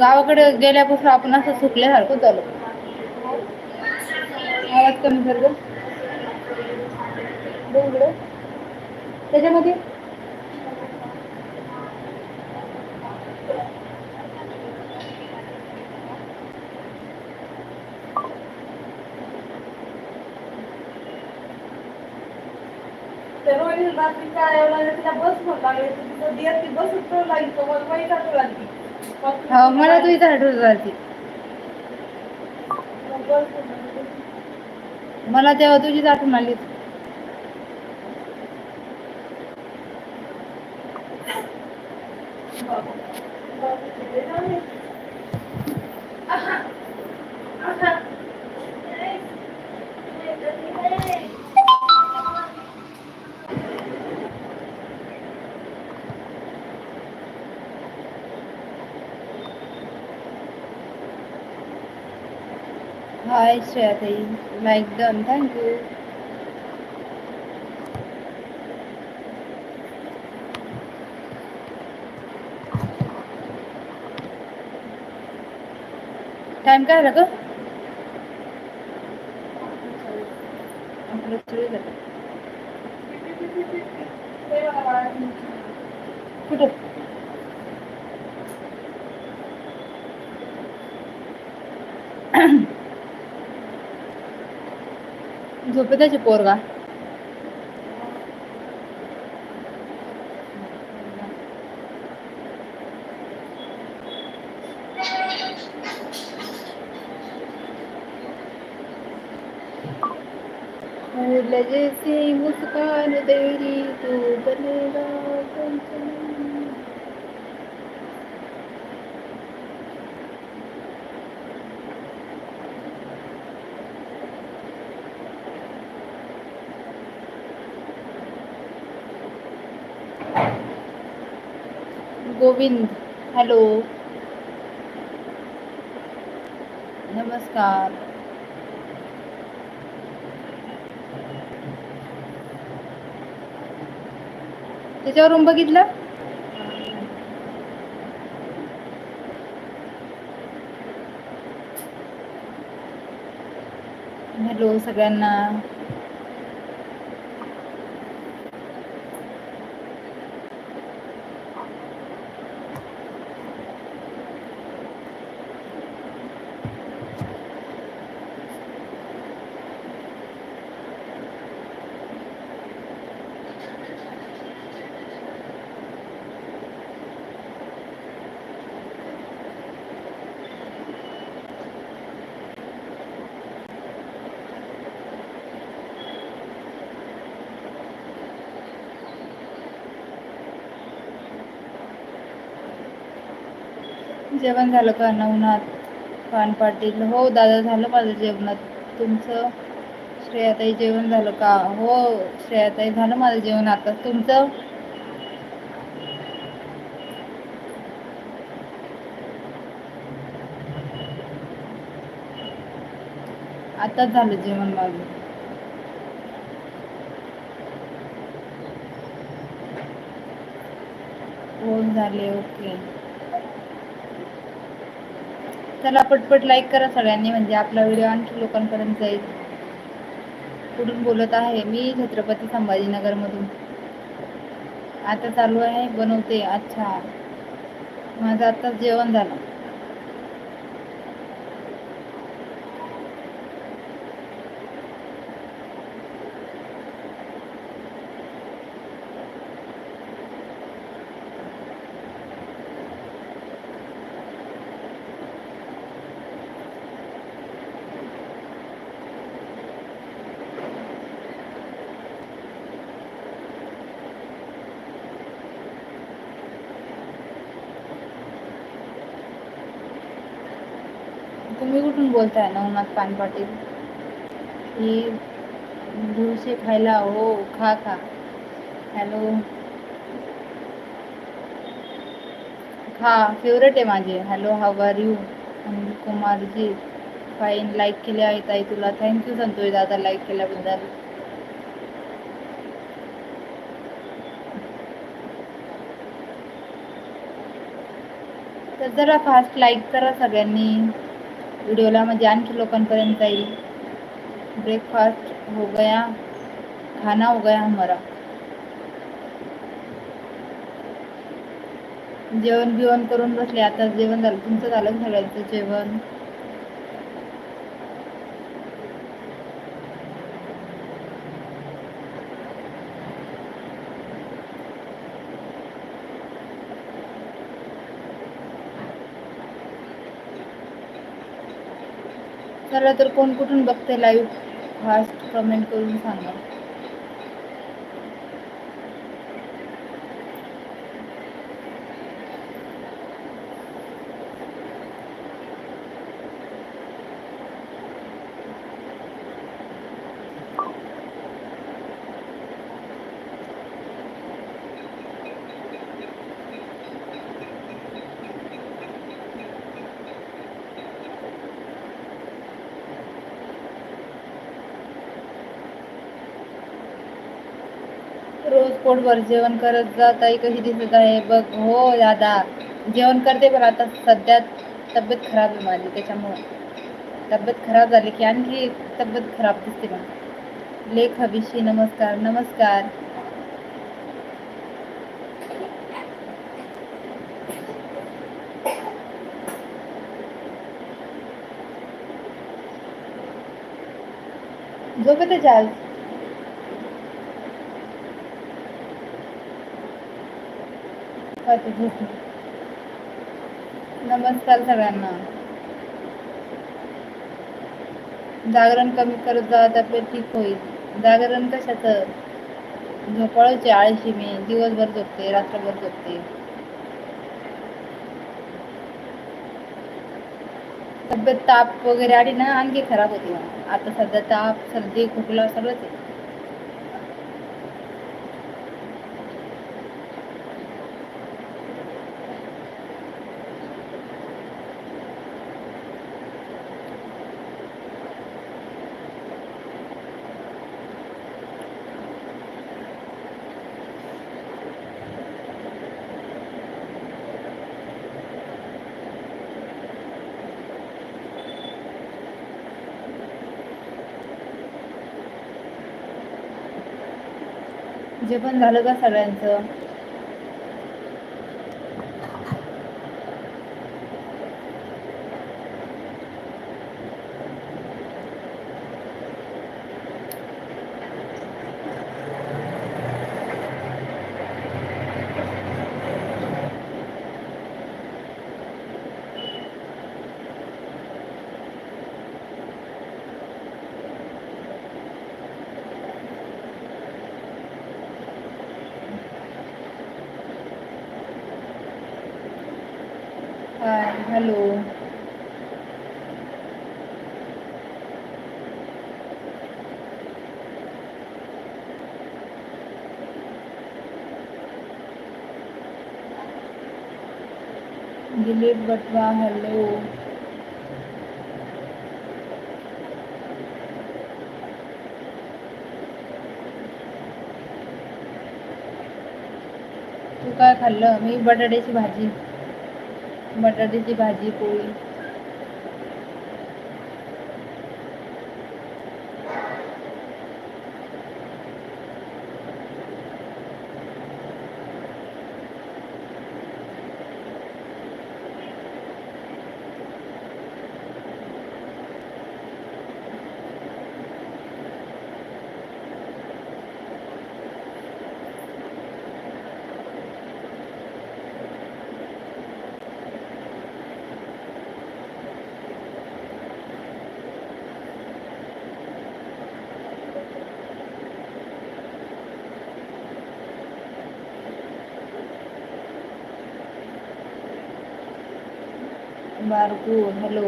गावाकडे गेल्यापासून आपण असं सुकल्यासारखं झालो. आवाज कमी कर ग. त्याच्यामध्ये रोहिणी रात्री काय लागले तिला बस म्हणू बस उतरू लागली तर मला माहीत असं लागली. हा मला तू इथं आठवत राहते मला तेव्हा तुझीच आठवण आली. हाय श्रेया ताई लाईक डन थँक्यू टाइम काय झाला ग आपलं सुरू झालं. कुठं झोपेतच आहे पोरगा फूल मुस्कान तेरी तू बनेगा गोविंद. हॅलो. नमस्कार. त्याच्यावरून बघितलं? हॅलो सगळ्यांना. जेवण झालं का? नवनाथ पान पाटील. हो दादा झालं माझं जेवणात तुमचं? श्रेयाताई जेवण झालं का? हो श्रेयाताई झालं माझं जेवण आता. तुमचं? आताच झालं जेवण माझं. हो झाले ओके. चला पटपट लाईक करा सगळ्यांनी म्हणजे आपला व्हिडिओ आणखी लोकांपर्यंत जाईल. कुठून बोलत आहे मी छत्रपती संभाजीनगरमधून. आता चालू आहे बनवते. अच्छा. माझं आताच जेवण झालं. तुम्ही कुठून बोलताय नवनाथ पान पाटील ही ढोसे खायला हो खा खा. हॅलो. हा फेवरेट आहे माझे. Hello how are you Anil Kumarji fine like केले आहे ताई तुला. थँक्यू संतोष दादा लाईक केल्याबद्दल. तर जरा फास्ट लाईक करा सगळ्यांनी. व्हिडिओला म्हणजे आणखी लोकांपर्यंत जाईल. ब्रेकफास्ट हो गया खाना हो गया हमारा. जेवण बिवण करून बसले आता जेवण झालं. तुमचं झालं सगळ्यांचं जेवण? चला तर कोण कुठून बघते लाईव्ह फास्ट कमेंट करून सांगा. पोटभर जेवण करत जा ताई कशी दिसत हो, दादा. जेवण करते, पण आता सध्या तब्येत खराब आहे माझी, त्याच्यामुळे. तब्येत खराब झाली की आणखी तब्येत खराब दिसते मग लेख हविशी नमस्कार नमस्कार. झोपत आहे आज. नमस्कार सगळ्यांना. जागरण कमी करत जा तब्येत ठीक होईल. जागरण कशाचं? झोपाळूचे आळशी मी. दिवसभर झोपते रात्रभर झोपते. तब्येत ताप वगैरे आली ना आणखी खराब होती. मग. आता सध्या ताप सर्दी खोकला सर्वच आहे. जेवण झालं का सगळ्यांचं हाय हॅलो दिलीप बटवा हॅलो. तू काय खाल्लं? मी बटाट्याची भाजी. बटाट्याची भाजी पोळी. बारकू हॅलो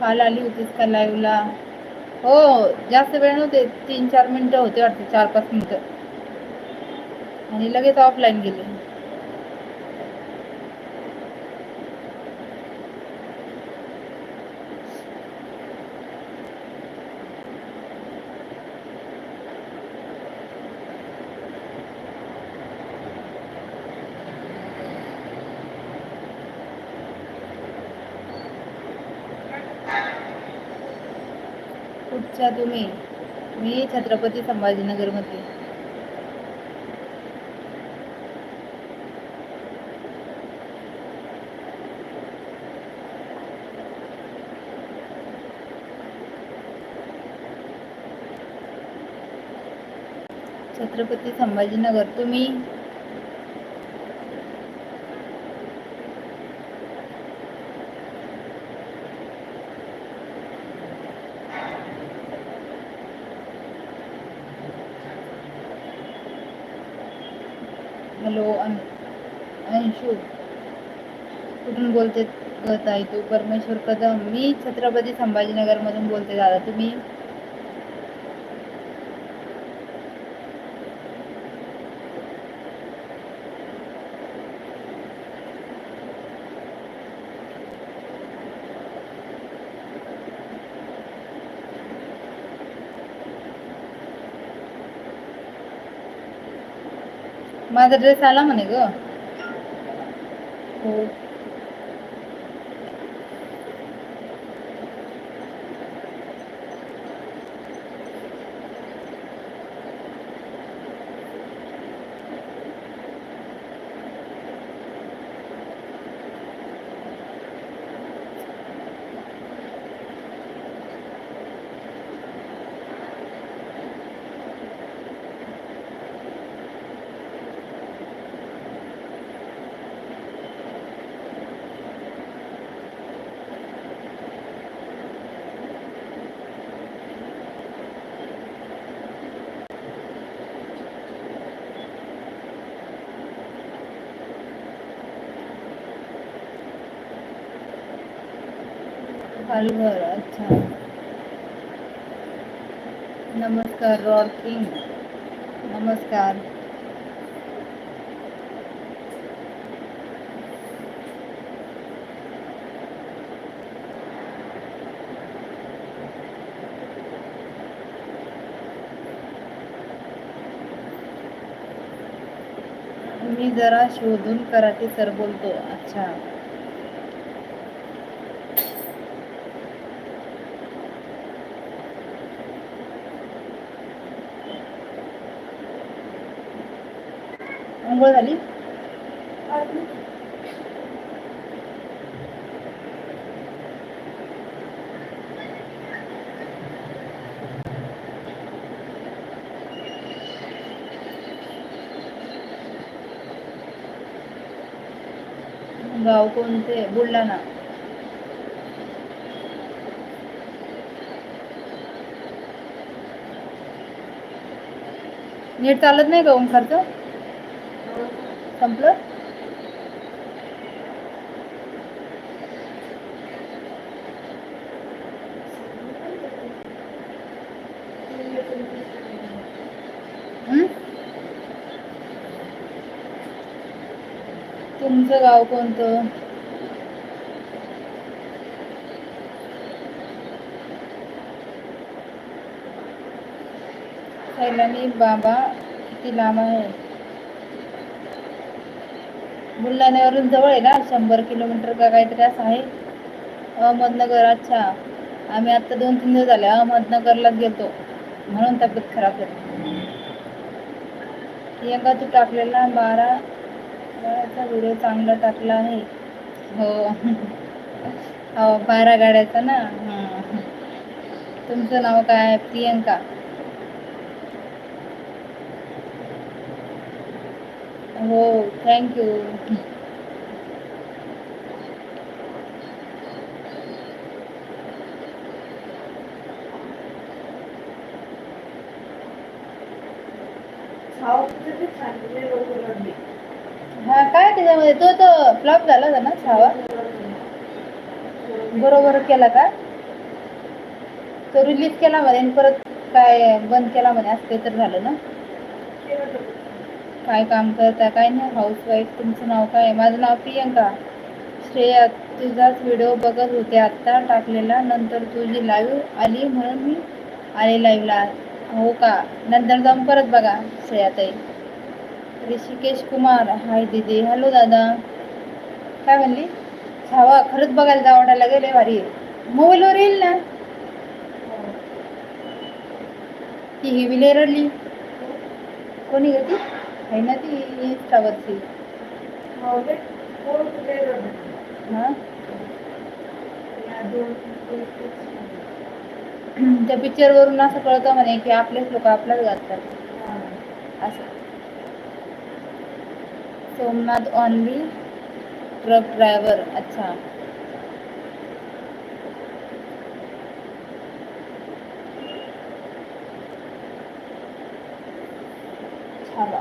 काल आली होतीस का लाईव्हला हो जास्त वेळ नव्हते तीन चार मिनटं होते वाटते चार पाच मिनटं. आणि लगेच ऑफलाईन गेले. कुठच्या तुम्ही मी छत्रपती संभाजीनगरमध्ये. छत्रपती संभाजीनगर तुम्ही हॅलो अं अंशू कुठून बोलते ताई तू परमेश्वर कदम. मी छत्रपती संभाजीनगरमधून बोलते दादा. तुम्ही? माझा ड्रेस आला म्हणे ग. हो. पालघर अच्छा. नमस्कार रॉड किंग. नमस्कार. मी जरा शोधून कराटे सर बोलतो. अच्छा. अंघोळ झाली? गाव कोणते? बुलढाणा. नीट चालत नाही का ओंकारचं? संपलं? तुमचं गाव कोणतं? सैलानी बाबा किती लांब आहे? बुलढाण्यावरून जवळ आहे ना शंभर किलोमीटर का काहीतरी असं आहे. अहमदनगर अच्छा. आम्ही आता दोन तीन दिवस झाले अहमदनगरलाच गेलो म्हणून तब्येत खराब झाली प्रियंका तू टाकलेला बारा गाड्याचा व्हिडिओ चांगला टाकला आहे. हो. हो बारा गाड्याचा ना? तुमचं नाव काय आहे? प्रियंका. हो थँक्यू. हा काय त्याच्यामध्ये? तो तो फ्लॉप झाला होता ना छावा बरोबर केला का? तो रिलीज केला म्हणे परत काय बंद केला म्हणे असं काही तर झालं ना. काय काम करता काय नाही हाऊसवाईफ तुमचं नाव काय माझं नाव प्रियंका. श्रेया तुझाच व्हिडिओ बघत होते आत्ता टाकलेला. नंतर तुझी लाईव्ह आली म्हणून मी आले लाईव्हला हो का? नंतर जाऊन परत बघा श्रेयाताई. ऋषिकेश कुमार. हाय दीदी. हॅलो दादा. काय म्हणली? छावा खरंच बघायला जावडायला गेले भारी मोबाईलवर येईल ना? ती ही विले रडली. कोणी ग आहे ना ती इंस्टावरची हो ते कोण कुठे रडलं? या दोन तीन दिवस. त्या पिक्चरवरून असं कळतं म्हणे की आपलेच लोक आपल्याच घालतात. असं सोमनाथ ऑनली ट्रक ड्रायव्हर अच्छा छावा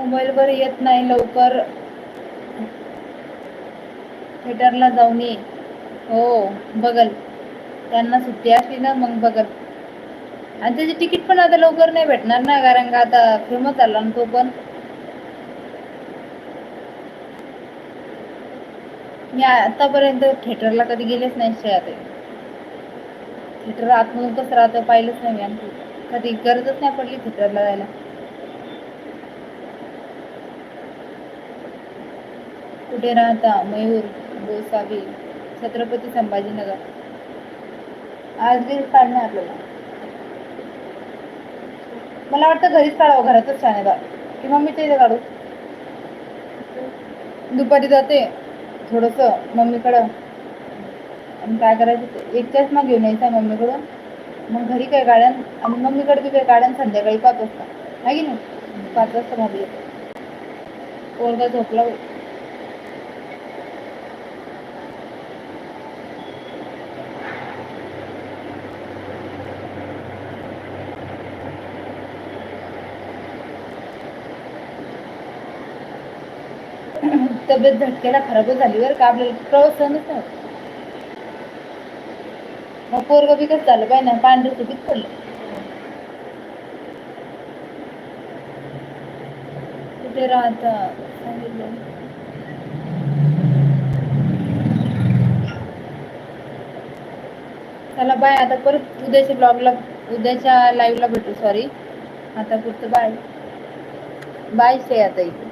मोबाईलवर येत नाही लवकर. थिएटरला जाऊन ये हो बघल. त्यांना सुट्टी असली ना मग बघल. आणि त्याची तिकीट पण आता लवकर नाही भेटणार ना कारण का आता फेमस आला ना तो पण. मी आतापर्यंत थिएटरला कधी गेलेच नाही श्रेयात थिएटर आतमधून कसं राहतं पाहिलंच नाही मी आणखी कधी गरजच नाही पडली थिएटरला जायला. कुठे राहता? मयूर गोसावी छत्रपती संभाजीनगर. आज बी काढणे आपल्याला. मला वाटतं घरीच काढावं घरातच छान आहे बा. किंवा मम्मीच्या इथे काढू? दुपारी जाते थोडंसं मम्मीकडं. आणि काय करायचं ते? एक चष्मा घेऊन यायचा मम्मीकडून. मग घरी काय गाड्यान? आणि मम्मीकडे बी काय गाड्यान संध्याकाळी पाच वाजता. आहे की नाही? पाच वाजता मग येते. पोरगा झोपला तब्येत झटक्याला खराब झाली बरं का? आपल्याला प्रवास सहनच होत. मग पोरग बिकत झालं पाहिजे ना पांढरं सुटीत पडलं. कुठे राहता सांगितलं. चला बाय आता परत उद्याच्या ब्लॉगला उद्याच्या लाईव्हला भेटू सॉरी आता पुढचं बाय. बाय इथे